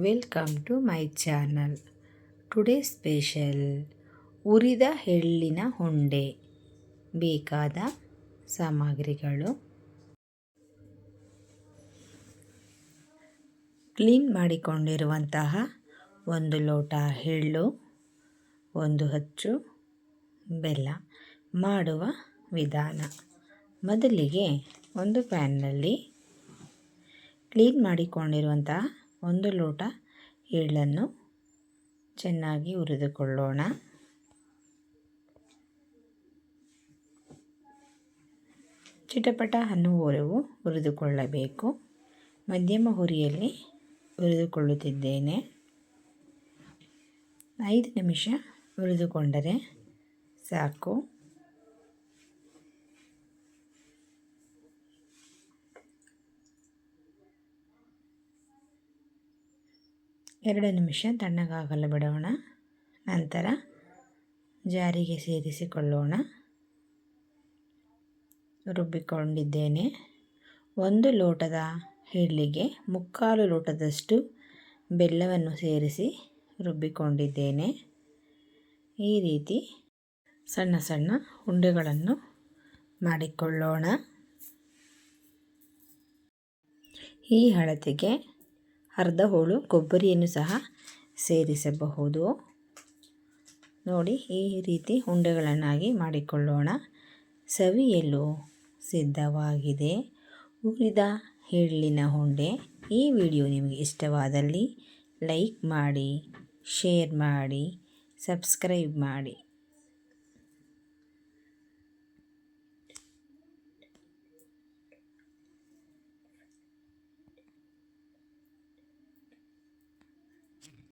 Welcome to my channel today special ಉರಿದ ಎಳ್ಳಿನ ಹೊಂಡೆ. ಬೇಕಾದ ಸಾಮಗ್ರಿಗಳು. ಕ್ಲೀನ್ ಮಾಡಿಕೊಂಡಿರುವಂತಹ ಒಂದು ಲೋಟ ಎಳ್ಳು, ಒಂದು ಹಚ್ಚು ಬೆಲ್ಲ ಮಾಡುವ ವಿಧಾನ. ಮೊದಲಿಗೆ ಒಂದು ಪ್ಯಾನ್ನಲ್ಲಿ ಕ್ಲೀನ್ ಮಾಡಿಕೊಂಡಿರುವಂತಹ ಒಂದು ಲೋಟ ಎಳ್ಳನ್ನು ಚೆನ್ನಾಗಿ ಹುರಿದುಕೊಳ್ಳೋಣ. ಚಿಟಪಟ ಹೊರವು ಹುರಿದುಕೊಳ್ಳಬೇಕು. ಮಧ್ಯಮ ಹುರಿಯಲ್ಲಿ ಹುರಿದುಕೊಳ್ಳುತ್ತಿದ್ದೇನೆ. ಐದು ನಿಮಿಷ ಹುರಿದುಕೊಂಡರೆ ಸಾಕು. ಎರಡು ನಿಮಿಷ ತಣ್ಣಗಾಗಲು ಬಿಡೋಣ. ನಂತರ ಜಾರಿಗೆ ಸೇರಿಸಿಕೊಳ್ಳೋಣ. ರುಬ್ಬಿಕೊಂಡಿದ್ದೇನೆ. ಒಂದು ಲೋಟದ ಹಿಡ್ಲಿಗೆ ಮುಕ್ಕಾಲು ಲೋಟದಷ್ಟು ಬೆಲ್ಲವನ್ನು ಸೇರಿಸಿ ರುಬ್ಬಿಕೊಂಡಿದ್ದೇನೆ. ಈ ರೀತಿ ಸಣ್ಣ ಸಣ್ಣ ಉಂಡೆಗಳನ್ನು ಮಾಡಿಕೊಳ್ಳೋಣ. ಈ ಅಳತೆಗೆ ಅರ್ಧ ಹೋಳು ಕೊಬ್ಬರಿಯನ್ನು ಸಹ ಸೇರಿಸಬಹುದು. ನೋಡಿ, ಈ ರೀತಿ ಉಂಡೆಗಳನ್ನಾಗಿ ಮಾಡಿಕೊಳ್ಳೋಣ. ಸವಿಯಲು ಸಿದ್ಧವಾಗಿದೆ. ಉರಿದ ಎಳ್ಳಿನ ಉಂಡೆ. ಈ ವಿಡಿಯೋ ನಿಮಗೆ ಇಷ್ಟವಾದಲ್ಲಿ ಲೈಕ್ ಮಾಡಿ, ಶೇರ್ ಮಾಡಿ, ಸಬ್ಸ್ಕ್ರೈಬ್ ಮಾಡಿ.